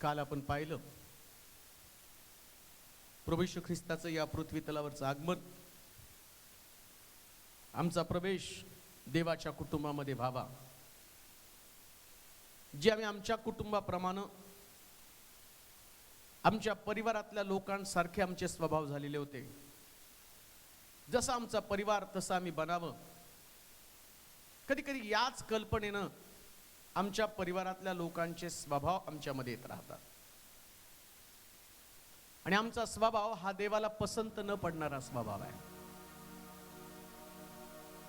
काल आपण पाहिलं प्रभेश ख्रिस्ताचं या पृथ्वी तलावरचं आगमन आमचा प्रवेश देवाच्या कुटुंबामध्ये व्हावा. जे आम्ही आमच्या कुटुंबाप्रमाणे आमच्या परिवारातल्या लोकांसारखे आमचे स्वभाव झालेले होते. जसा आमचा परिवार तसा आम्ही बनावं. कधी कधी याच कल्पनेनं आमच्या परिवारातल्या लोकांचे स्वभाव आमच्यामध्ये येत राहतात. आणि आमचा स्वभाव हा देवाला पसंत न पडणारा स्वभाव आहे.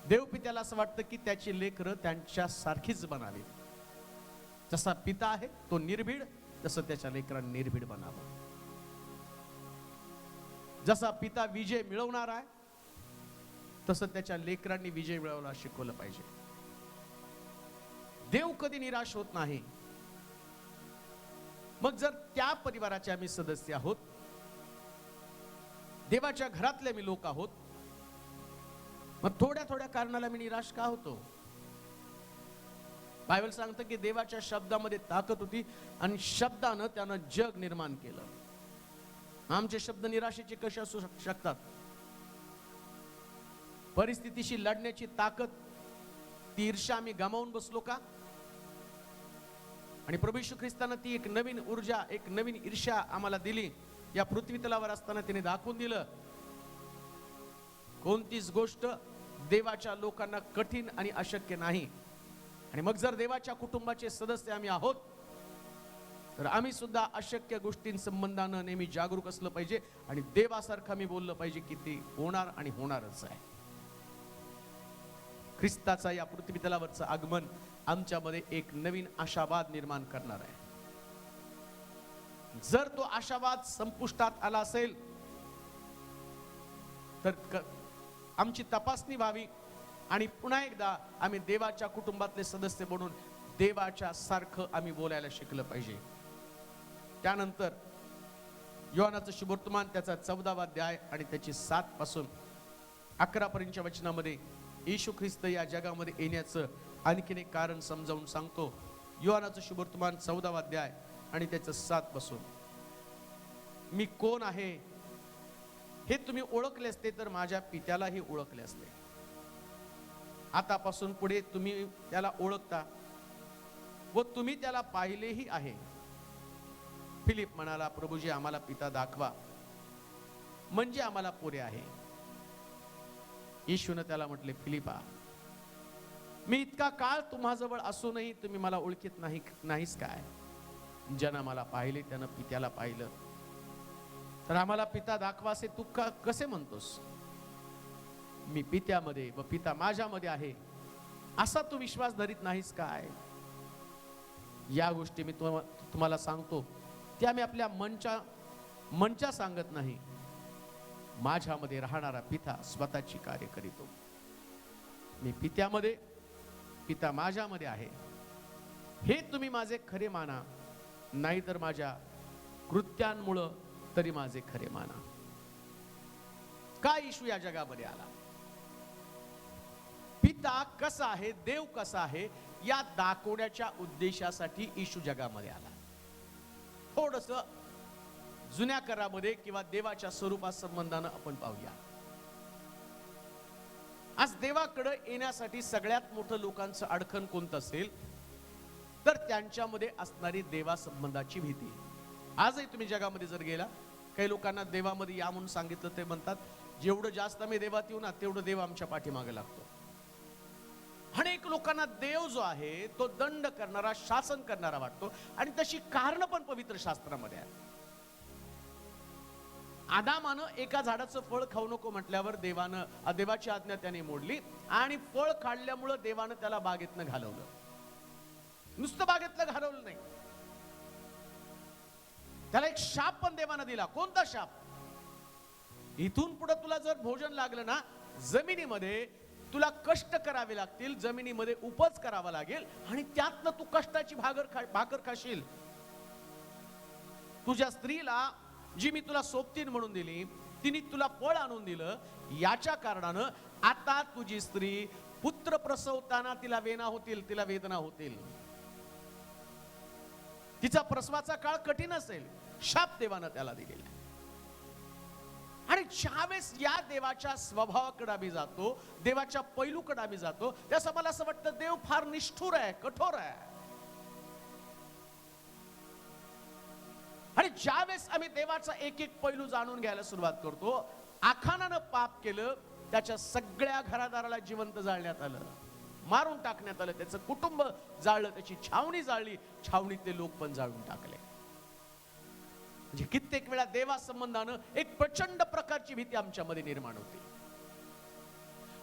देवपित्याला असं वाटतं की त्याची लेकरं त्यांच्या सारखीच बनावी. जसा पिता आहे तो निर्भीड तसं त्याच्या लेकरांनी निर्भीड बनावं. जसा पिता विजय मिळवणार आहे तसं त्याच्या लेकरांनी विजय मिळवला शिकवलं पाहिजे. देव कधी निराश होत नाही. मग जर त्या परिवाराचे आम्ही सदस्य आहोत देवाच्या घरातले मी लोक आहोत मग थोड्या थोड्या कारणाला मी निराश का होतो? बायबल सांगतं की देवाच्या शब्दामध्ये ताकद होती आणि शब्दानं त्यानं जग निर्माण केलं. आमचे शब्द निराशेचे कसे असू शक- शकतात? परिस्थितीशी लढण्याची ताकद ती ईर्षा आम्ही गमावून बसलो का? आणि प्रभू यशू ख्रिस्तानं ती एक नवीन ऊर्जा एक नवीन ईर्षा आम्हाला दिली. या पृथ्वी तलावर असताना तिने दाखवून दिलं. कोणतीच गोष्ट देवाच्या लोकांना कठीण आणि अशक्य नाही. आणि मग जर देवाच्या कुटुंबाचे सदस्य आम्ही आहोत तर आम्ही सुद्धा अशक्य गोष्टींसंबंधानं नेहमी जागरूक असलं पाहिजे आणि देवासारखं मी बोललं पाहिजे की ते होणार आणि होणारच आहे. ख्रिस्ताचा या पृथ्वी तलावरचं आगमन आमच्यामध्ये एक नवीन आशावाद निर्माण करणार आहे. जर तो आशावाद संपुष्टात आला असेल तर क- आमची तपासणी व्हावी आणि पुन्हा एकदा आम्ही देवाच्या कुटुंबातले सदस्य म्हणून देवाच्या सारखं आम्ही बोलायला शिकलं पाहिजे. त्यानंतर योहानाचं शुभवर्तमान त्याचा चौदावा अध्याय आणि त्याची सात पासून अकरापर्यंतच्या वचनामध्ये येशू ख्रिस्त या जगामध्ये येण्याचं आणखीन एक कारण समजावून सांगतो. युवानाचं शुभवर्तमान चौदावा अध्याय आणि त्याचं सात बसून मी कोण आहे? हे तुम्ही ओळखले असते तर माझ्या पित्यालाही ओळखले असते. आतापासून पुढे तुम्ही त्याला ओळखता व तुम्ही त्याला पाहिलेही आहे. फिलिप म्हणाला प्रभूजी आम्हाला पिता दाखवा. म्हणजे आम्हाला पुरे आहे. येशून त्याला म्हटले फिलिपा मी इतका काळ तुम्हाजवळ असूनही तुम्ही मला ओळखीत नाही नाहीच काय? ज्यानं मला पाहिले त्यानं पित्याला पाहिलं. तर आम्हाला पिता दाखवासे तू का कसे म्हणतोस? मी पित्यामध्ये व पिता माझ्यामध्ये आहे. असा तू विश्वास धरीत नाहीस काय? या गोष्टी मी तुम्हाला तुम्हाला सांगतो. त्या मी आपल्या मनच्या मनच्या सांगत नाही. माझ्यामध्ये राहणारा पिता स्वतःची कार्य करीतो. मी पित्यामध्ये पिता माझ्यामध्ये आहे. हे तुम्ही माझे खरे माना नाहीतर माझ्या कृत्यांमुळं तरी माझे खरे माना. काय इशू या जगामध्ये आला? पिता कसा आहे देव कसा आहे या दाखवण्याच्या उद्देशासाठी इशू जगामध्ये आला. थोडस जुन्या करामध्ये किंवा देवाच्या स्वरूपात संबंधानं आपण पाहूया. आज देवाकडे येण्यासाठी सगळ्यात मोठं लोकांचं अडखण कोणतं असेल तर त्यांच्यामध्ये असणारी देवासंबंधाची भीती. आजही तुम्ही जगामध्ये जर गेला काही लोकांना देवामध्ये या म्हणून सांगितलं ते म्हणतात जेवढं जास्त आम्ही देवात येऊ ना तेवढं देव आमच्या पाठीमागे लागतो. अनेक लोकांना देव जो आहे तो दंड करणारा शासन करणारा वाटतो. आणि तशी कारण पण पवित्र शास्त्रामध्ये आहे आदामानं एका झाडाचं फळ खाऊ नको म्हटल्यावर देवानं देवाची आज्ञा त्याने मोडली आणि फळ काढल्यामुळं देवानं त्याला बागेतनं घालवलं. नुसतं बागेतलं घालवलं नाही. त्याला एक शाप पण देवानं दिला. कोणता शाप? इथून पुढे तुला जर भोजन लागलं ना जमिनीमध्ये तुला कष्ट करावे लागतील जमिनीमध्ये उपज करावा लागेल आणि त्यातनं तू कष्टाची भागर खा भाकर खाशील. तुझ्या स्त्रीला जी मी तुला सोबतीन म्हणून दिली तिने तुला फळ आणून दिलं याच्या कारणानं आता तुझी स्त्री पुत्र प्रसवताना तिला वेना होतील तिला वेदना होतील. तिचा प्रसवाचा काळ कठीण असेल शाप देवानं त्याला दिलेला आणि ज्यावेळेस या देवाच्या स्वभावाकडे आम्ही जातो देवाच्या पैलूकडे आम्ही जातो त्यास मला असं वाटतं देव फार निष्ठुर आहे कठोर आहे. आणि ज्यावेळेस आम्ही देवाचा एक एक पैलू जाणून घ्यायला सुरुवात करतो आखानानं पाप केलं त्याच्या सगळ्या घरादाराला जिवंत जाळण्यात आलं. मारून टाकण्यात आलं त्याचं कुटुंब जाळलं त्याची छावणी जाळली छावणीतले लोक पण जाळून टाकले. म्हणजे कित्येक वेळा देवासंबंधानं एक प्रचंड प्रकारची भीती आमच्यामध्ये निर्माण होते.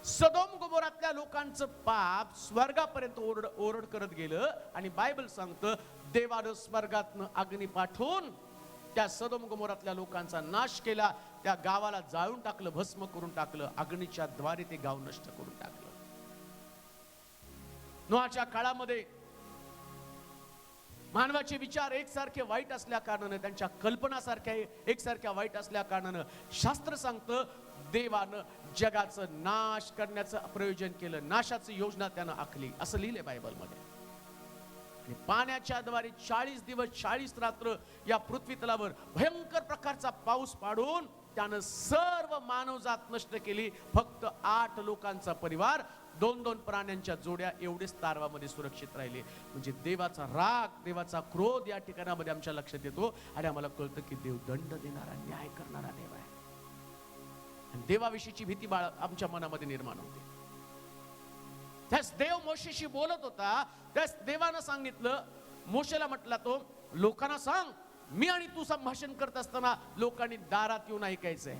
सदोम गोमोरातल्या लोकांचं पाप स्वर्गापर्यंत ओरड ओरड करत गेलं आणि बायबल सांगतं देवानं स्वर्गातनं अग्नी पाठवून त्या सदोम गमोरातल्या लोकांचा नाश केला त्या गावाला जाळून टाकलं भस्म करून टाकलं अग्नीच्या द्वारे ते गाव नष्ट करून टाकलं. नोहाच्या काळामध्ये मानवाचे विचार एकसारखे वाईट असल्या कारणानं त्यांच्या कल्पना सारख्या एकसारख्या वाईट असल्या कारणानं शास्त्र सांगतं देवानं जगाचं नाश करण्याचं प्रयोजन केलं नाशाची योजना त्यानं आखली. असं लिहिलंय बायबलमध्ये. आणि पाण्याच्या द्वारे चाळीस दिवस चाळीस रात्र या पृथ्वी तलावर भयंकर प्रकारचा पाऊस पाडून त्यानं सर्व मानवजात नष्ट केली. फक्त आठ लोकांचा परिवार दोन दोन प्राण्यांच्या जोड्या एवढेच तारवामध्ये सुरक्षित राहिले. म्हणजे देवाचा राग देवाचा क्रोध या ठिकाणामध्ये आमच्या लक्षात येतो. आणि आम्हाला कळतं की देव दंड देणारा न्याय करणारा देव आहे. आणि देवाविषयीची भीती बाळ आमच्या मनामध्ये निर्माण होते. त्यास देव मोशेशी बोलत होता. त्यास देवानं सांगितलं मोशेला म्हटला तो लोकांना सांग मी आणि तू संभाषण करत असताना लोकांनी दारात येऊन ऐकायचंय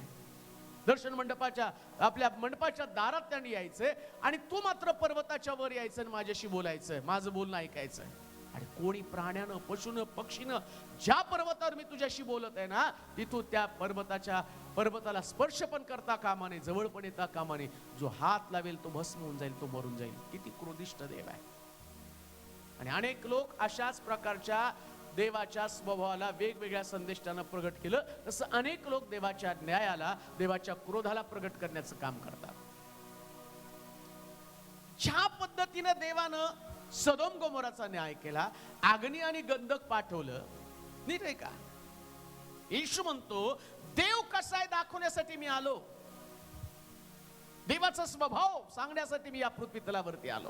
दर्शन मंडपाच्या आपल्या मंडपाच्या दारात त्यांनी यायचंय आणि तू मात्र पर्वताच्या वर यायचं आणि माझ्याशी बोलायचंय माझं बोलणं ऐकायचंय आणि कोणी प्राण्यानं पशुनं पक्षीनं ज्या पर्वतावर मी तुझ्याशी बोलत आहे ना तिथून त्या पर्वताच्या पर्वताला स्पर्श पण करता कामाने जवळ पण येता कामाने जो हात लावेल तो भस्म होऊन जाईल तो मरून जाईल. किती क्रोधिष्ट देव आहे. आणि अनेक लोक अशाच प्रकारच्या देवाच्या स्वभावाला वेगवेगळ्या संदेशांना प्रगट केलं तसं अनेक लोक देवाच्या न्यायाला देवाच्या क्रोधाला प्रगट करण्याचं काम करतात. ज्या पद्धतीनं देवानं सदोम गोमोराचा न्याय केला अग्नी आणि गंधक पाठवलं. नीट आहे का? येशू म्हणतो देव कसा आहे दाखवण्यासाठी मी आलो? देवाचा स्वभाव सांगण्यासाठी मी या पृथ्वी तलावरती आलो.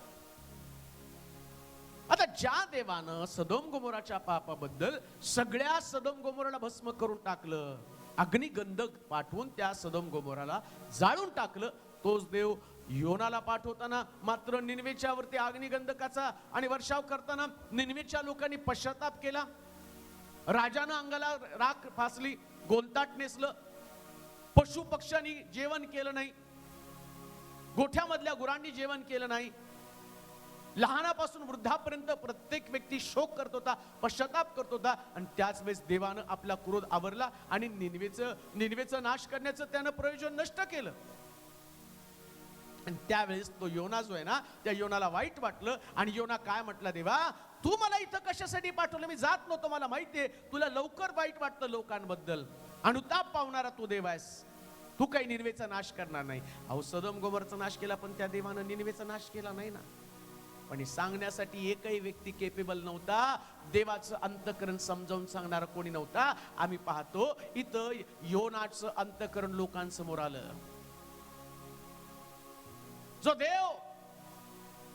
आता ज्या देवानं सदोम गोमोराच्या पापाबद्दल सगळ्या सदोम गोमोराला भस्म करून टाकलं अग्निगंधक पाठवून त्या सदोम गोमोराला जाळून टाकलं तोच देव योनाला पाठवताना मात्र निनवेच्या वरती अग्निगंधकाचा आणि वर्षाव करताना निनवेच्या लोकांनी पश्चाताप केला. राजानं अंगाला राख फासली गोलताट नेसलं. पशु पक्ष्यांनी जेवण केलं नाही. गोठ्यामधल्या गुरांनी जेवण केलं नाही. लहानापासून वृद्धापर्यंत प्रत्येक व्यक्ती शोक करत होता पश्चाताप करत होता आणि त्याच वेळेस देवानं आपला क्रोध आवरला आणि निनवेचं निनवेचं नाश करण्याचं त्यानं प्रयोजन नष्ट केलं. आणि त्यावेळेस तो योना जो आहे ना त्या योनाला वाईट वाटलं आणि योना काय म्हटला देवा तू मला इथं कशासाठी पाठवलं? मी जात नव्हतो मला माहितीये तुला लवकर वाईट वाटतं लोकांबद्दल. अनुताप पावणारा तू देव आहेस. तू काही निर्वेचा नाश करणार नाही. अहो सदम गोबरचा नाश केला पण त्या देवानं निर्वेचा नाश केला नाही ना. पण सांगण्यासाठी एकही व्यक्ती केपेबल नव्हता. देवाचं अंतकरण समजावून सांगणारा कोणी नव्हता. आम्ही पाहतो इथं योनाचं अंतकरण लोकांसमोर आलं. जो देव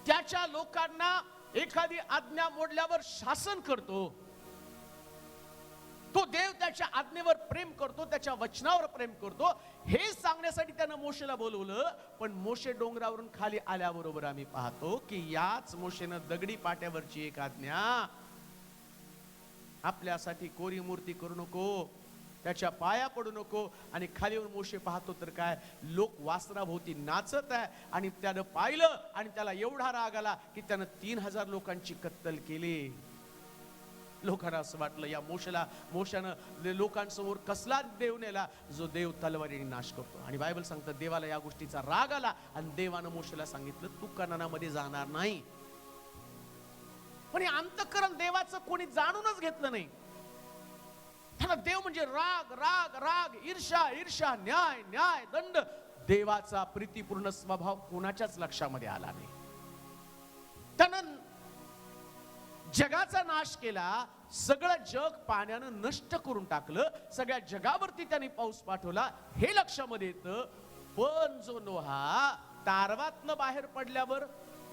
त्याच्या लोकांना एखादी आज्ञा मोडल्यावर शासन करतो तो देव त्याच्या आज्ञेवर प्रेम करतो त्याच्या वचनावर प्रेम करतो हे सांगण्यासाठी त्यानं मोशेला बोलवलं पण मोशे डोंगरावरून खाली आल्याबरोबर आम्ही पाहतो की याच मोशेनं दगडी पाट्यावरची एक आज्ञा आपल्यासाठी कोरी मूर्ती करू नको. त्याच्या पाया पडू नको आणि खाली येऊन मोशे पाहतो तर काय लोक वासराभोवती नाचत आहे आणि त्यानं पाहिलं आणि त्याला एवढा राग आला की त्यानं तीन हजार लोकांची कत्तल केली. लोकांना असं वाटलं या मोशेला मोशानं लोकांसमोर कसला देव नेला जो देव तलवारीने नाश करतो. आणि बायबल सांगतं देवाला या गोष्टीचा राग आला आणि देवानं मोशेला सांगितलं तू कनानामध्ये जाणार नाही. पण हे अंतकरण देवाचं कोणी जाणूनच घेतलं नाही. त्याला देव म्हणजे राग राग राग ईर्षा ईर्षा न्याय न्याय दंड. देवाचा प्रीतीपूर्ण स्वभाव कोणाच्याच लक्षामध्ये आला नाही. त्यानं जगाचा नाश केला सगळं जग पाण्यानं नष्ट करून टाकलं सगळ्या जगावरती त्यांनी पाऊस पाठवला हे लक्षामध्ये येतं पण जो नोहा तारवातनं बाहेर पडल्यावर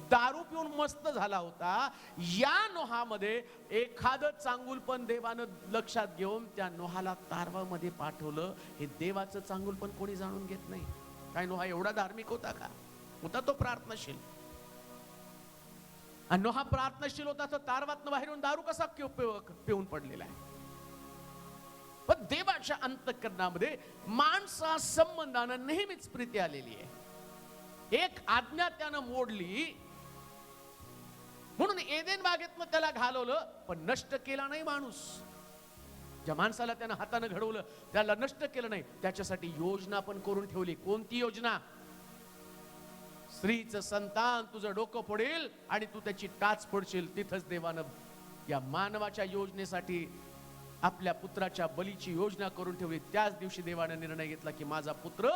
दारू पिऊन मस्त झाला होता. या नोहामध्ये एखादं चांगुलपण देवानं लक्षात घेऊन त्या नोहाला तारवामध्ये पाठवलं. हे देवाचं चांगुलपण कोणी जाणून घेत नाही. काय नोहा एवढा धार्मिक होता का? होता तो प्रार्थनाशील. आणि नोहा प्रार्थनाशील होता तर तारवातनं बाहेरून दारू कसा पिऊन पडलेला आहे? पण देवाच्या अंतकरणामध्ये माणसा संबंधानं नेहमीच प्रीती आलेली आहे. एक आज्ञा त्यानं मोडली म्हणून एदेन बागेतनं त्याला घालवलं पण नष्ट केला नाही माणूस. ज्या माणसाला त्यानं हातानं घडवलं त्याला नष्ट केलं नाही. त्याच्यासाठी योजना पण करून ठेवली. कोणती योजना? स्त्रीचं संतान तुझं डोकं फोडेल आणि तू त्याची टाच फोडशील. तिथंच देवानं या मानवाच्या योजनेसाठी आपल्या पुत्राच्या बलीची योजना करून ठेवली. त्याच दिवशी देवानं निर्णय घेतला की माझा पुत्र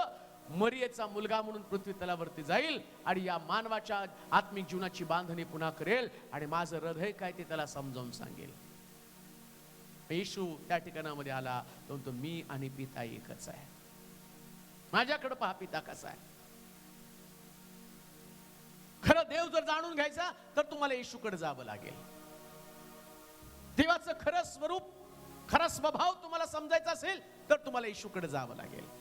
मरियेचा मुलगा म्हणून पृथ्वी तलावरती जाईल आणि या मानवाच्या आत्मिक जीवनाची बांधणी पुन्हा करेल आणि माझं हृदय काय ते त्याला समजावून सांगेल. येशू त्या ठिकाणामध्ये आला तो म्हणतो मी आणि पिता एकच आहे. माझ्याकडे पहा पिता कसा आहे. खरं देव जर जाणून घ्यायचा तर तुम्हाला येशूकडे जावं लागेल. देवाचं खरं स्वरूप खरा स्वभाव तुम्हाला समजायचा असेल तर तुम्हाला येशूकडे जावं लागेल.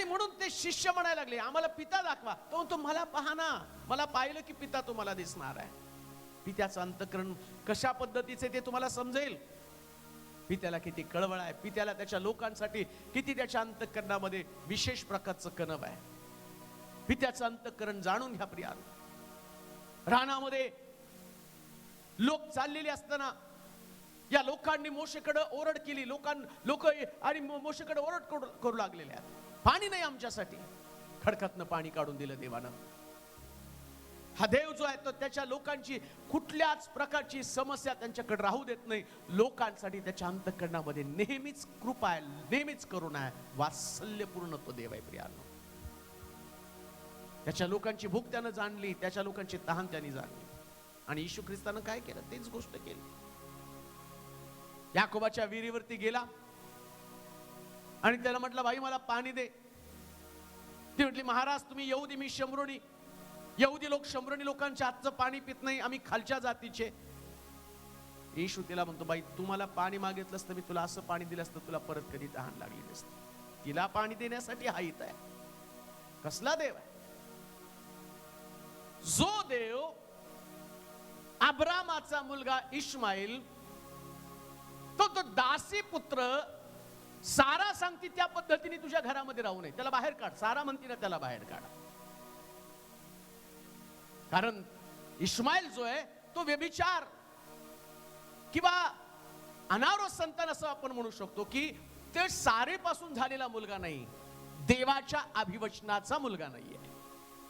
आणि म्हणून ते शिष्य म्हणायला लागले आम्हाला पिता दाखवा. तो म्हणतो मला पाहना मला पाहिलं की पिता तुम्हाला दिसणार आहे. पित्याचं अंतकरण कशा पद्धतीचे ते तुम्हाला समजेल? पित्याला किती कळवळ आहे पित्याला त्याच्या लोकांसाठी किती त्याच्या अंतकरणामध्ये विशेष प्रकारचं कणव आहे. पित्याचं अंतकरण जाणून घ्या प्रिया रानामध्ये लोक चाललेले असताना या लोकांनी मोशेकडे ओरड केली लोकां लोक आणि मोशेकडे ओरड करू- करू लागलेले आहेत. पाणी नाही आमच्यासाठी. खडकातनं पाणी काढून दिलं देवानं. हा देव जो आहे तो त्याच्या लोकांची कुठल्याच प्रकारची समस्या त्यांच्याकडे राहू देत नाही. लोकांसाठी त्याच्या अंतकरणामध्ये नेहमीच कृपा आहे नेहमीच करुणा आहे. वात्सल्यपूर्ण तो देव आहे प्रियानो. त्याच्या लोकांची भूक त्यानं जाणली त्याच्या लोकांची तहान त्यांनी जाणली. आणि येशू ख्रिस्तानं काय केलं? तेच गोष्ट केली. याकोबाच्या विहिरीवरती गेला. आणि त्याला म्हटलं बाई मला पाणी दे. ती म्हटली महाराज तुम्ही येऊ मी शंभरुणी यहुदी लोक शंभरुणी लोकांच्या हातचं पाणी पित नाही आम्ही खालच्या जातीचे. येशू तिला म्हणतो बाई तू मला पाणी मागितलं असतं मी तुला असं पाणी दिलं असतं तुला परत कधी तहान लागली नसती. तिला पाणी देण्यासाठी हा इथं आहे. कसला देव आहे? जो देव अब्रामाचा मुलगा इस्माईल तो तो दासी पुत्र सारा सांगते त्या पद्धतीने तुझ्या घरामध्ये राहू नये. त्याला बाहेर काढ. सारा म्हणते ना त्याला बाहेर काढ. कारण इस्माईल जो आहे तो व्यभिचार किंवा अनारोस संतान असं आपण म्हणू शकतो की ते सारेपासून झालेला मुलगा नाही. देवाच्या अभिवचनाचा मुलगा नाहीये.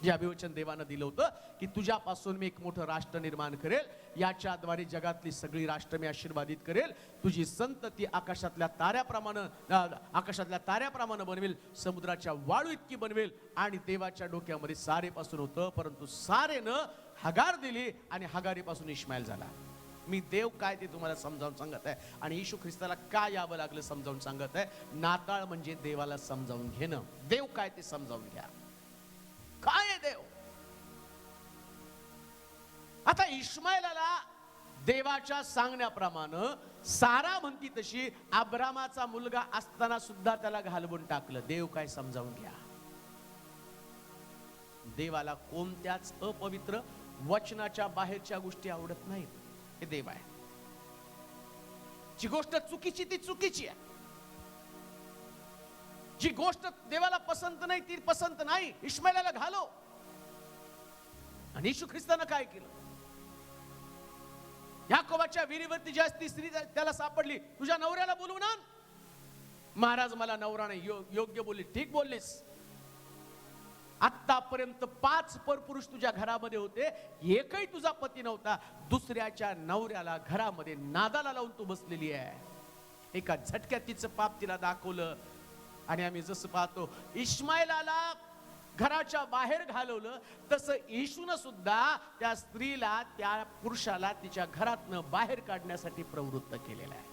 जे अभिवचन देवानं दिलं होतं की तुझ्यापासून मी एक मोठं राष्ट्र निर्माण करेल. याच्याद्वारे जगातली सगळी राष्ट्र मी आशीर्वादित करेल. तुझी संतती आकाशातल्या ताऱ्याप्रमाणे आकाशातल्या ताऱ्याप्रमाणे बनवेल समुद्राच्या वाळू इतकी बनवेल आणि देवाच्या डोक्यामध्ये सारेपासून होतं परंतु सारेनं हगार दिली आणि हगारीपासून इश्माईल झाला. मी देव काय ते तुम्हाला समजावून सांगत आहे? आणि येशू ख्रिस्ताला काय यावं लागलं समजावून सांगत आहे? नाताळ म्हणजे देवाला समजावून घेणं. देव काय ते समजावून घ्या. आता इस्माईलाला देवाच्या सांगण्याप्रमाणे सारा म्हणती तशी अब्रामाचा मुलगा असताना सुद्धा त्याला घालवून टाकलं. देव काय समजावून घ्या. देवाला कोणत्याच अपवित्र वचनाच्या बाहेरच्या गोष्टी आवडत नाहीत. हे देव आहे. जी गोष्ट चुकीची ती चुकीची आहे. जी गोष्ट देवाला पसंत नाही ती पसंत नाही. इस्माईलाला घालो. आणि येशू ख्रिस्तानं काय केलं? याकोबाच्या विहिरीवरती ज्या ती स्त्री त्याला सापडली तुझ्या नवऱ्याला बोलू ना. महाराज मला नवरा नाही यो- योग्य बोलली. ठीक बोललीस. आतापर्यंत पाच परपुरुष तुझ्या घरामध्ये होते एकही तुझा पती नव्हता. दुसऱ्याच्या नवऱ्याला घरामध्ये नादाला लावून तू बसलेली आहे. एका झटक्यात तिचं पाप तिला दाखवलं. आणि आम्ही जसं पाहतो इश्माईलाला घराच्या बाहेर घालवलं तसं येशून सुद्धा त्या स्त्रीला त्या पुरुषाला तिच्या घरातनं बाहेर काढण्यासाठी प्रवृत्त केलेलं आहे.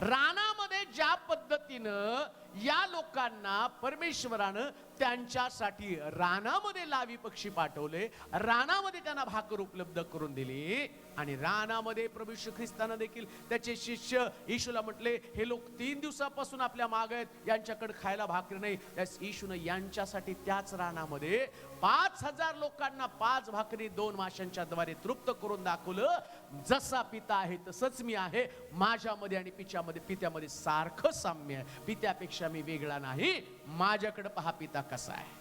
रानामध्ये ज्या पद्धतीनं या लोकांना परमेश्वरानं त्यांच्यासाठी रानामध्ये लावी पक्षी पाठवले रानामध्ये त्यांना भाकर उपलब्ध करून दिली आणि रानामध्ये प्रभू येशू ख्रिस्तानं देखील त्याचे शिष्य येशूला म्हटले हे लोक तीन दिवसापासून आपल्या माग आहेत यांच्याकडे खायला भाकर नाही. त्यास येशूनं यांच्यासाठी त्याच रानामध्ये पाच हजार लोकांना पाच भाकरी दोन माशांच्या द्वारे तृप्त करून दाखवलं. जसा पिता आहे तसंच मी आहे माझ्यामध्ये आणि पिच्यामध्ये पित्यामध्ये सा सारखं साम्य आहे. पित्यापेक्षा मी वेगळा नाही. माझ्याकडे पहा पिता कसा आहे.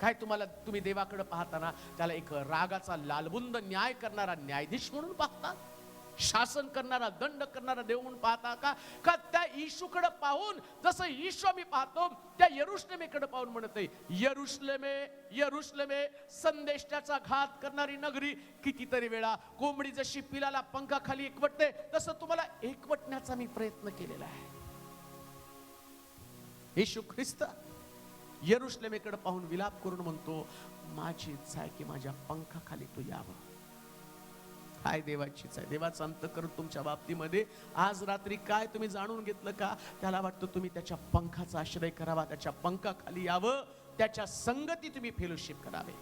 काय तुम्हाला तुम्ही देवाकडे पाहताना त्याला एक रागाचा लालबुंद न्याय करणारा न्यायाधीश म्हणून पाहता शासन करणारा दंड करणारा देव म्हणून पाहता का? का त्या येशूकडे पाहून जसं येशू मी पाहतो त्या यरुश्लेमेकडे पाहून म्हणत यरुश्लेमे यरुश्लेमे संदेशाचा घात करणारी नगरी कितीतरी वेळा कोंबडी जशी पिलाला पंखाखाली एकवटते तसं तुम्हाला एकवटण्याचा मी प्रयत्न केलेला आहे. येशू ख्रिस्त यरुश्लेमेकडे पाहून विलाप करून म्हणतो माझी इच्छा आहे की माझ्या पंखाखाली तू यावं. हाय देवाचीच आहे. देवाचं अंतकरण तुमच्या बाबतीमध्ये आज रात्री काय तुम्ही जाणून घेतलं का? त्याला वाटतं तुम्ही त्याच्या पंखाचा आश्रय करावा त्याच्या पंखाखाली यावं त्याच्या संगती तुम्ही फेलोशिप करावे.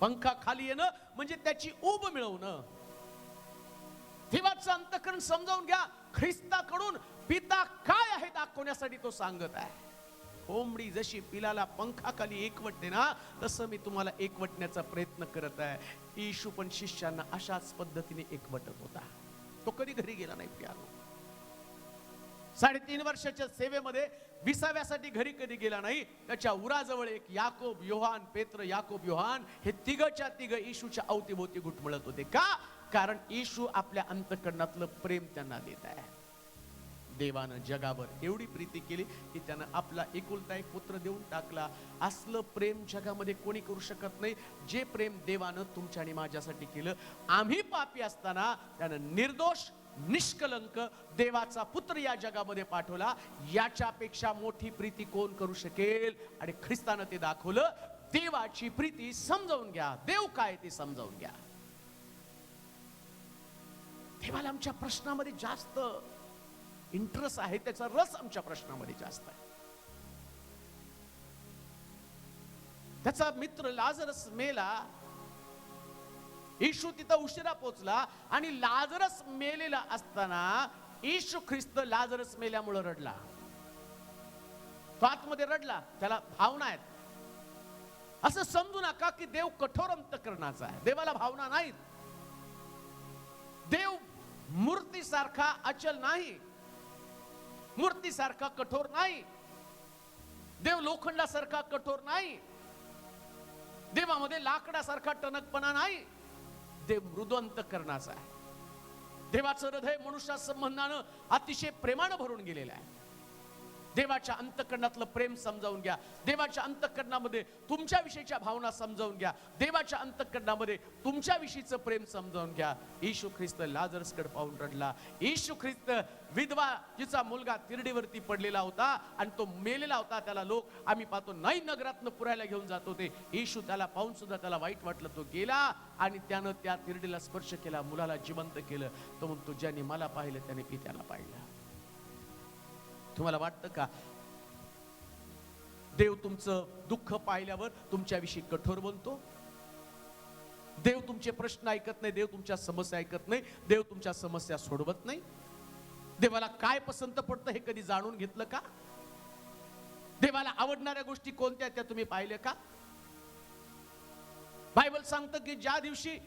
पंखाखाली येणं म्हणजे त्याची ऊब मिळवणं. देवाचं अंतकरण समजावून घ्या. ख्रिस्ताकडून पिता काय आहे दाखवण्यासाठी तो सांगत आहे? कोंबडी जशी पिलाला पंखाखाली एकवटते ना तसं मी तुम्हाला एकवटण्याचा प्रयत्न करत आहे. येशू पण शिष्यांना अशाच पद्धतीने एकवटत होता. तो कधी घरी गेला नाही प्यानो. साडेतीन वर्षाच्या सेवेमध्ये विसाव्यासाठी घरी कधी गेला नाही त्याच्या उराजवळ एक याकोब योहान पेत्र याकोब योहान हे तिघच्या तिघ येशूच्या अवतीभोवती घुटमळत होते. का? कारण येशू आपल्या अंतकरणातलं प्रेम त्यांना देत आहे. देवानं जगावर एवढी प्रीती केली की त्यानं आपला एकुलता एक पुत्र देऊन टाकला. असलं प्रेम जगामध्ये कोणी करू शकत नाही. जे प्रेम देवानं तुमच्या आणि माझ्यासाठी केलं आम्ही पापी असताना त्यानं निर्दोष निष्कलंक देवाचा पुत्र या जगामध्ये पाठवला. याच्यापेक्षा मोठी प्रीती कोण करू शकेल? आणि ख्रिस्तानं ते दाखवलं देवाची प्रीती समजावून घ्या. देव काय ते समजावून घ्या. देवाला आमच्या प्रश्नामध्ये जास्त इंटरेस्ट आहे त्याचा रस आमच्या प्रश्नामध्ये जास्त आहे. त्याचा मित्र लाजरस मेला येशू तिथं उशिरा पोचला आणि लाजरस मेलेला असताना येशू ख्रिस्त लाजरस मेल्यामुळं रडला. तो आतमध्ये रडला त्याला भावना आहेत. असं समजू नका की देव कठोर अंतकरणाचा आहे. देवाला भावना नाहीत. देव मूर्तीसारखा अचल नाही. मूर्तीसारखा कठोर नाही. देव लोखंडासारखा कठोर नाही. देवामध्ये लाकडासारखा टणकपणा नाही. देव मृदवंत करण्याचा आहे. देवाचं हृदय मनुष्या संबंधानं अतिशय प्रेमानं भरून गेलेलं आहे. देवाच्या अंतकरणातलं प्रेम समजावून घ्या. देवाच्या अंतकरणामध्ये तुमच्याविषयीच्या भावना समजावून घ्या. देवाच्या अंतकरणामध्ये तुमच्याविषयीचं प्रेम समजावून घ्या. येशू ख्रिस्त लाजरसकडे पाहून रडला. येशू ख्रिस्त विधवा जिचा मुलगा तिरडीवरती पडलेला होता आणि तो मेलेला होता त्याला लोक आम्ही पाहतो नाही नगरातनं पुरायला घेऊन जात होते. येशू त्याला पाहून सुद्धा त्याला वाईट वाटलं तो गेला आणि त्यानं त्या तिरडीला स्पर्श केला मुलाला जिवंत केलं. तो म्हणतो ज्याने मला पाहिलं त्याने पित्याला पाहिलं. तुम्हाला वाटतं का? देव तुमचं दुःख पाहिल्यावर तुमच्याविषयी कठोर बनतो देव तुमचे प्रश्न ऐकत नाही देव तुमच्या समस्या ऐकत नाही देव तुमच्या समस्या सोडवत नाही. देवाला काय पसंत पडतं हे कधी जाणून घेतलं का? देवाला आवडणाऱ्या गोष्टी कोणत्या त्या तुम्ही पाहिल्या का? बायबल सांगतं की ज्या दिवशी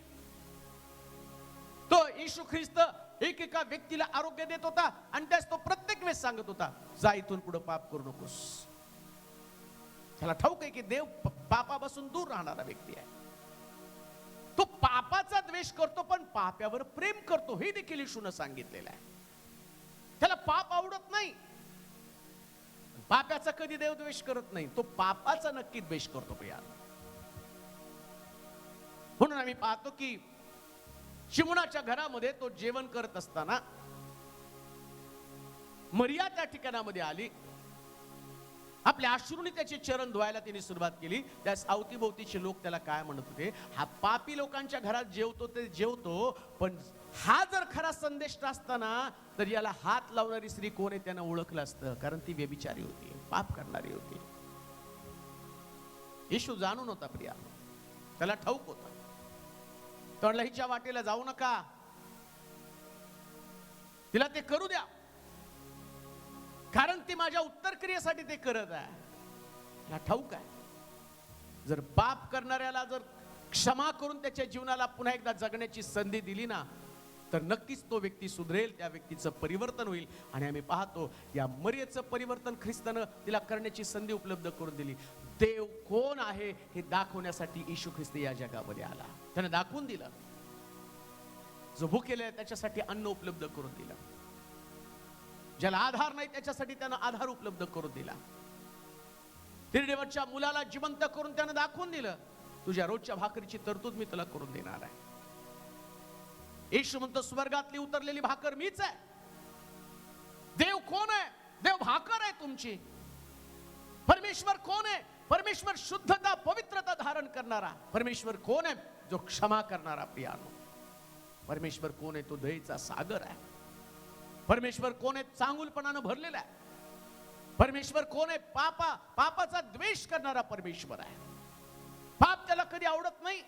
तो येशू ख्रिस्त एकेका व्यक्तीला आरोग्य देत होता आणि त्यास तो प्रत्येक वेळेस सांगत होता जा इथून पुढे पाप करू नकोस. त्याला ठाऊक आहे की देव पापापासून दूर राहणारा व्यक्ती आहे. तो पापाचा द्वेष करतो पण पाप्यावर प्रेम करतो हे देखील येशून सांगितलेलं आहे. त्याला पाप आवडत नाही. पाप्याचा कधी देव द्वेष करत नाही तो पापाचा नक्की द्वेष करतो प्रिया. म्हणून आम्ही पाहतो की शिमुनाच्या घरामध्ये तो जेवण करत असताना मरिया त्या ठिकाणामध्ये आली. आपल्या अश्रूने त्याचे चरण धुवायला तिने सुरुवात केली. त्यास अवतीभोवतीचे लोक त्याला काय म्हणत होते? हा पापी लोकांच्या घरात जेवतो ते जेवतो पण हा जर खरा संदेश असताना तर याला हात लावणारी स्त्री कोण आहे त्यानं ओळखलं असतं? कारण ती व्यभिचारी होती पाप करणारी होती. येशू जाणून होता प्रिया. त्याला ठाऊक होता. तर हिच्या वाटेला जाऊ नका. तिला ते करू द्या. कारण ती माझ्या उत्तर क्रियेसाठी ते करत आहे. मला ठाऊक आहे. जर पाप करणाऱ्याला जर क्षमा करून त्याच्या जीवनाला पुन्हा एकदा जगण्याची संधी दिली ना तर नक्कीच तो व्यक्ती सुधरेल त्या व्यक्तीचं परिवर्तन होईल. आणि आम्ही पाहतो या मर्याचं परिवर्तन ख्रिस्तानं तिला करण्याची संधी उपलब्ध करून दिली. देव कोण आहे हे दाखवण्यासाठी येशू ख्रिस्त या जगामध्ये आला. त्यानं दाखवून दिलं. जो भुकेला त्याच्यासाठी अन्न उपलब्ध करून दिलं. ज्याला आधार नाही त्याच्यासाठी त्यानं आधार उपलब्ध करून दिला. तिरडेवरच्या मुलाला जिवंत करून त्यानं दाखवून दिलं. तुझ्या रोजच्या भाकरीची तरतूद मी तुला करून देणार आहे. येशू म्हणतो स्वर्गातली उतरलेली भाकर मीच आहे. देव कोण आहे? देव भाकर आहे तुमची. परमेश्वर कोण आहे? परमेश्वर शुद्धता पवित्रता धारण करणारा. परमेश्वर कोण आहे? जो क्षमा करणारा प्रियानो परमेश्वर कोण आहे तो दयेचा सागर आहे. परमेश्वर कोण आहे चांगुलपणानं भरलेला आहे. परमेश्वर कोण आहे पापा पापाचा द्वेष करणारा परमेश्वर आहे. पाप त्याला कधी आवडत नाही.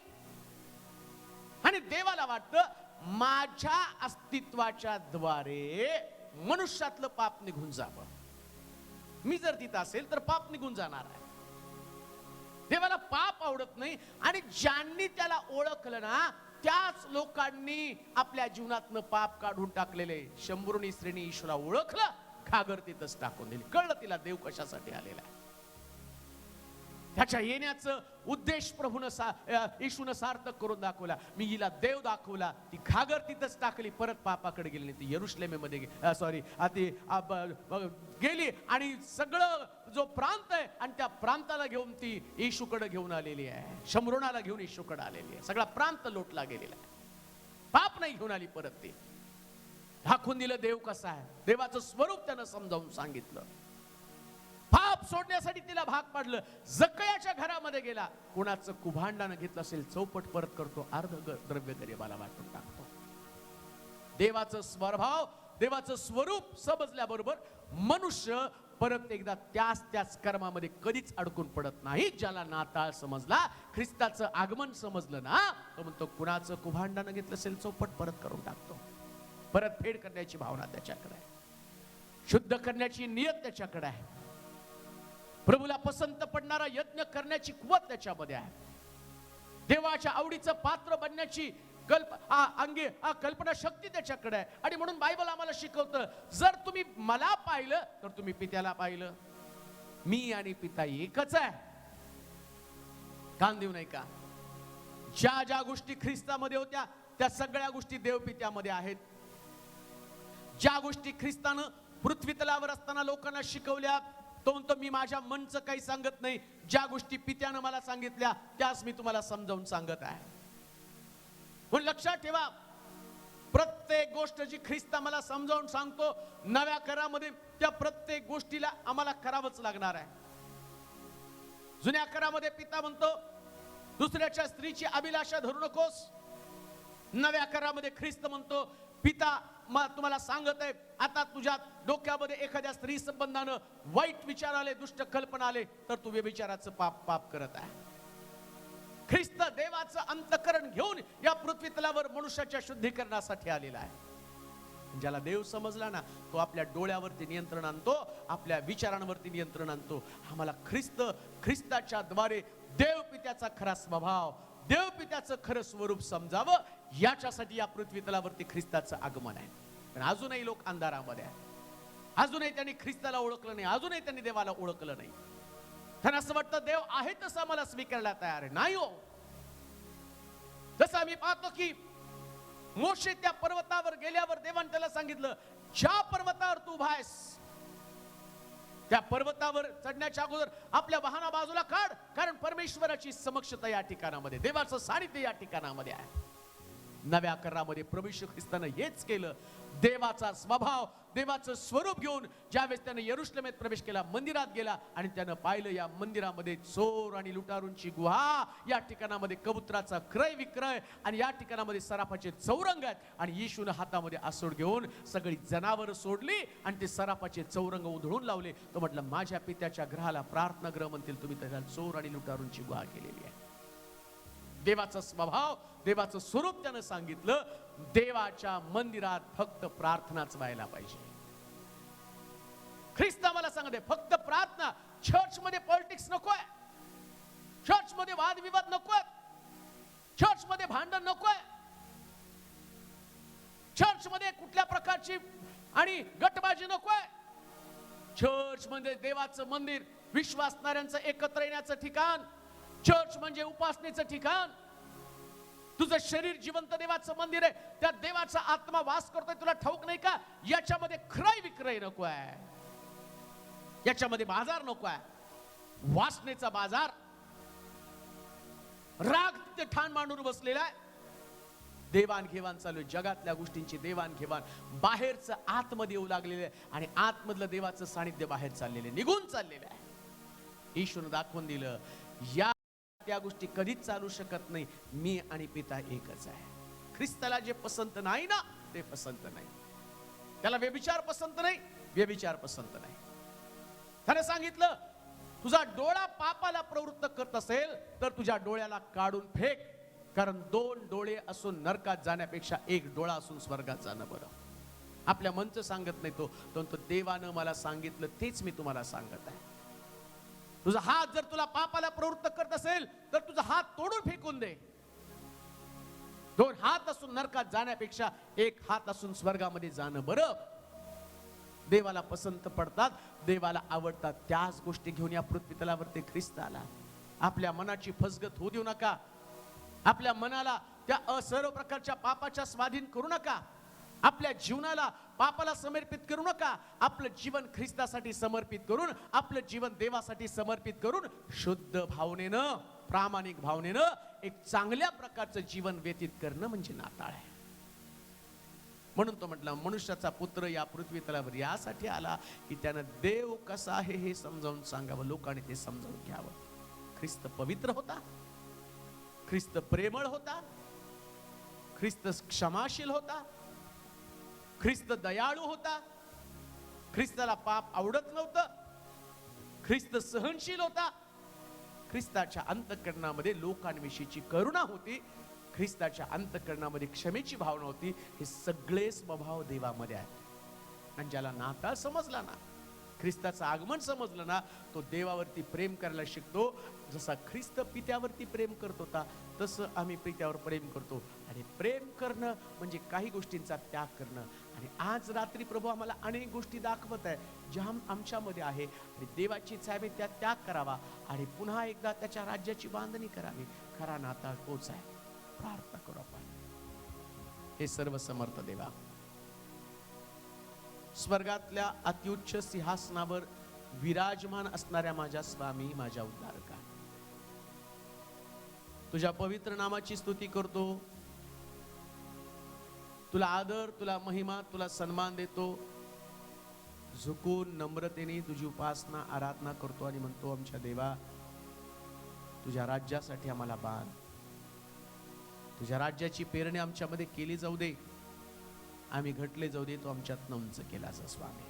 आणि देवाला वाटतं माझ्या अस्तित्वाच्या द्वारे मनुष्यातलं पाप निघून जावं. मी जर तिथं असेल तर पाप निघून जाणार आहे. देवाला पाप आवडत नाही. आणि ज्यांनी त्याला ओळखलं ना त्याच लोकांनी आपल्या जीवनातनं पाप काढून टाकलेले. शंभरुणी श्रेणी ईश्वरा ओळखलं खागर तिथंच टाकून दिली. कळलं तिला देव कशासाठी आलेला आहे. त्याच्या येण्याचं उद्देश प्रभून येशून सार्थक करून दाखवला. मी हिला देव दाखवला. ती घागर तिथंच टाकली. परत पापाकडे गेली नाही. ती यरुश्लेमेमध्ये सॉरी ती गेली आणि सगळं जो प्रांत आहे आणि त्या प्रांताला घेऊन ती येशूकडे घेऊन आलेली आहे. शंभरुणाला घेऊन येशूकडे आलेली आहे. सगळा प्रांत लोटला गेलेला आहे. पाप नाही घेऊन आली परत ती. दाखवून दिलं देव कसा आहे? देवाचं स्वरूप त्यानं समजावून सांगितलं. पाप सोडण्यासाठी तिला भाग पाडलं. जकयाच्या घरामध्ये गेला. कुणाचं कुभांडानं घेतलं असेल चौपट परत करतो अर्ध द्रव्य गरीबाला वाटून टाकतो. देवाचं स्वभाव देवाचं स्वरूप समजल्याबरोबर मनुष्य परत एकदा त्याच त्याच कर्मामध्ये कधीच अडकून पडत नाही. ज्याला नाताळ समजला ख्रिस्ताचं आगमन समजलं ना तो म्हणतो कुणाचं कुभांडानं घेतलं असेल चौपट परत करून टाकतो. परत फेड करण्याची भावना त्याच्याकडे आहे. शुद्ध करण्याची नियत त्याच्याकडे आहे. प्रभूला पसंत पडणारा यज्ञ करण्याची कुवत त्याच्यामध्ये आहे. देवाच्या आवडीचं पात्र बनण्याची कल्प आ, अंगी आ, कल्पना शक्ती त्याच्याकडे आहे. आणि म्हणून बायबल आम्हाला शिकवतं जर तुम्ही मला पाहिलं तर तुम्ही पित्याला पाहिलं. मी आणि पिता एकच आहे. कान देऊ नाही का? ज्या ज्या गोष्टी ख्रिस्तामध्ये होत्या त्या सगळ्या गोष्टी देवपित्यामध्ये आहेत. ज्या गोष्टी ख्रिस्तानं पृथ्वी तलावर असताना लोकांना शिकवल्या तो म्हणतो मी माझ्या मनचं काही सांगत नाही. ज्या गोष्टी पित्यानं मला सांगितल्या त्याच मी तुम्हाला समजावून सांगत आहे. म्हणून लक्षात ठेवा प्रत्येक गोष्ट जी ख्रिस्त मला समजावून सांगतो नव्या करामध्ये त्या प्रत्येक गोष्टीला आम्हाला करावंच लागणार आहे. जुन्या करामध्ये पिता म्हणतो दुसऱ्याच्या स्त्रीची अभिलाषा धरू नकोस. नव्या करामध्ये ख्रिस्त म्हणतो पिता मग तुम्हाला सांगत आहे आता तुझ्या डोक्यामध्ये एखाद्या स्त्री संबंधानं वाईट विचार आले दुष्ट कल्पना आले तर तू व्यभिचाराचं पाप पाप करत आहे. ख्रिस्त देवाचं अंतकरण घेऊन या पृथ्वी तलावर मनुष्याच्या शुद्धीकरणासाठी आलेला आहे. ज्याला देव समजला ना तो आपल्या डोळ्यावरती नियंत्रण आणतो आपल्या विचारांवरती नियंत्रण आणतो. आम्हाला ख्रिस्त ख्रिस्ताच्या द्वारे देव पित्याचा खरा स्वभाव देवपित्याचं खरं स्वरूप समजावं याच्यासाठी या पृथ्वी तलावरती ख्रिस्ताचं आगमन आहे. पण अजूनही लोक अंधारामध्ये आहेत. अजूनही त्यांनी ख्रिस्ताला ओळखलं नाही अजूनही त्यांनी देवाला ओळखलं नाही. त्यांना असं वाटतं देव आहे तसं आम्हाला स्वीकारायला तयार आहे. नाही हो. जसं आम्ही पाहतो की मोशे त्या पर्वतावर गेल्यावर देवाने त्याला सांगितलं ज्या पर्वतावर तू उभा आहेस त्या पर्वतावर चढण्याच्या अगोदर आपल्या वाहना बाजूला काढ कारण परमेश्वराची समक्षता या ठिकाणामध्ये देवाचं सानिध्य या ठिकाणामध्ये आहे. नव्या करामध्ये प्रभू ख्रिस्तानं हेच केलं. देवाचा स्वभाव देवाचं स्वरूप घेऊन ज्यावेळेस त्यानं यरुश्लमेत प्रवेश केला मंदिरात गेला आणि त्यानं पाहिलं या मंदिरामध्ये चोर आणि लुटारूंची गुहा या ठिकाणामध्ये कबुतराचा क्रय विक्रय आणि या ठिकाणामध्ये सराफाचे चौरंग आहेत. आणि येशून हातामध्ये आसूड घेऊन सगळी जनावरं सोडली आणि ते सराफाचे चौरंग उधळून लावले. तो म्हटलं माझ्या पित्याच्या ग्रहाला प्रार्थना ग्रह म्हणतील तुम्ही त्याला चोर आणि लुटारूंची गुहा केलेली आहे. देवाचा स्वभाव देवाचं स्वरूप त्यानं सांगितलं देवाच्या मंदिरात फक्त प्रार्थनाच व्हायला पाहिजे. ख्रिस्त मला सांगते फक्त प्रार्थना चर्च मध्ये पॉलिटिक्स नकोय. चर्च मध्ये वादविवाद नकोय. चर्च मध्ये भांडण नकोय. चर्च मध्ये कुठल्या प्रकारची आणि गटबाजी नकोय. चर्च म्हणजे देवाचं मंदिर विश्वासणाऱ्यांचं एकत्र येण्याचं ठिकाण चर्च म्हणजे उपासनेचं ठिकाण. तुझं शरीर जिवंत देवाचं मंदिर आहे. त्या देवाचा आत्मा वास करतोय. तुला ठाऊक नाही का? याच्यामध्ये क्रय विक्रय नको आहे. याच्यामध्ये बाजार नको आहे. वासनेचा बाजार. राग तिथे ठाण मांडून बसलेला आहे. देवाणघेवाण चालू आहे. जगातल्या गोष्टींची देवाणघेवाण. बाहेरचं आतमध्ये येऊ लागलेलं आहे. आणि आतमधलं देवाचं सानिध्य बाहेर चाललेलं आहे. निघून चाललेलं आहे. ईश्वरनं दाखवून दिलं. या त्या गोष्टी कधीच चालू शकत नाही. मी आणि पिता एकच आहे. ख्रिस्ताला जे पसंत नाही ना ते पसंत नाही. त्याला व्यभिचार पसंत नाही व्यभिचार पसंत नाही. त्याने सांगितलं तुझा डोळा पापाला प्रवृत्त करत असेल तर तुझ्या डोळ्याला काढून फेक. कारण दोन डोळे असून नरकात जाण्यापेक्षा एक डोळा असून स्वर्गात जाणं बरं. आपल्या मनचं सांगत नाही तो तो देवानं मला सांगितलं तेच मी तुम्हाला सांगत आहे. तुझा हात जर तुला पापाला प्रवृत्त करत असेल तर तुझा हात तोडून फेकून दे. दोन हात असून नरकात जाण्यापेक्षा एक हात असून स्वर्गामध्ये जाणं बरं. देवाला पसंत पडतात देवाला आवडतात. त्याच गोष्टी घेऊन या पृथ्वी तलावरती ख्रिस्त आला आपल्या मनाची फसगत होऊ देऊ नका. आपल्या मनाला त्या अ- सर्व प्रकारच्या पापाच्या स्वाधीन करू नका. आपल्या जीवनाला पापाला समर्पित करू नका. आपलं जीवन ख्रिस्तासाठी समर्पित करून आपलं जीवन देवासाठी समर्पित करून शुद्ध भावनेनं प्रामाणिक भावनेनं एक चांगल्या प्रकारचं जीवन व्यतीत करणं म्हणजे नाताळ आहे. म्हणून तो म्हटला मनुष्याचा पुत्र या पृथ्वी तलावर यासाठी आला की त्यानं देव कसा आहे हे समजावून सांगावं लोकांनी ते समजावून घ्यावं. ख्रिस्त पवित्र होता. ख्रिस्त प्रेमळ होता. ख्रिस्त क्षमाशील होता. ख्रिस्त दयाळू होता. ख्रिस्ताला पाप आवडत नव्हतं. ख्रिस्त सहनशील होता. ख्रिस्ताच्या अंतकरणामध्ये लोकांविषयीची करुणा होती. ख्रिस्ताच्या अंतकरणामध्ये क्षमेची भावना होती. हे सगळे स्वभाव देवामध्ये आहेत. आणि ज्याला नाताळ समजला ना ख्रिस्ताचं आगमन समजलं ना तो देवावरती प्रेम करायला शिकतो. जसा ख्रिस्त पित्यावरती प्रेम करत होता तसं आम्ही पित्यावर प्रेम करतो. आणि प्रेम करणं म्हणजे काही गोष्टींचा त्याग करणं. आणि आज रात्री प्रभू आम्हाला अनेक गोष्टी दाखवत आहे ज्या आमच्यामध्ये आहे. आणि देवाची इच्छा आहे त्याग करावा. आणि पुन्हा एकदा त्याच्या राज्याची बांधणी करावी. खरा नाता तोच आहे. प्रार्थना करू आपण. हे सर्व समर्थ देवा स्वर्गातल्या अत्युच्च सिंहासनावर विराजमान असणाऱ्या माझ्या स्वामी माझ्या उद्धारका तुझ्या पवित्र नामाची स्तुती करतो. तुला आदर तुला महिमा तुला सन्मान देतो. झुकून नम्रतेने तुझी उपासना आराधना करतो आणि म्हणतो आमच्या देवा तुझ्या राज्यासाठी आम्हाला बांध तुझ्या राज्याची पेरणी आमच्यामध्ये केली जाऊ दे. आम्ही घटले जाऊ दे तो आमच्यात उंच केलाचा स्वामी.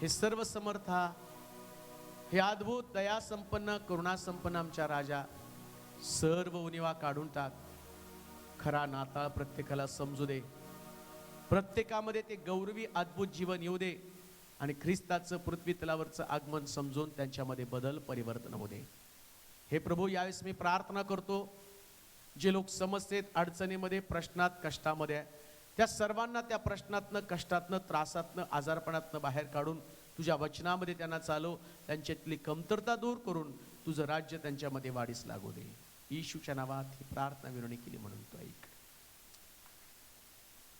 हे सर्व समर्था हे. अद्भुत दया संपन्न करुणा संपन्न आमच्या राजा. सर्व उनिवा काढून टाक. खरा नाताळ प्रत्येकाला समजू दे. प्रत्येकामध्ये ते गौरवी अद्भुत जीवन येऊ दे आणि ख्रिस्ताचं पृथ्वी तलावरचं आगमन समजून त्यांच्यामध्ये बदल परिवर्तन होऊ दे. हे प्रभू यावेळेस मी प्रार्थना करतो जे लोक समस्येत अडचणीमध्ये प्रश्नात कष्टामध्ये आहे त्या सर्वांना त्या प्रश्नातनं कष्टातनं त्रासातनं आजारपणातनं बाहेर काढून तुझ्या वचनामध्ये त्यांना चालव त्यांच्यातली कमतरता दूर करून तुझं राज्य त्यांच्यामध्ये वाढीस लागू दे. येशूच्या नावात ही प्रार्थना विनवणी केली म्हणून तो ऐक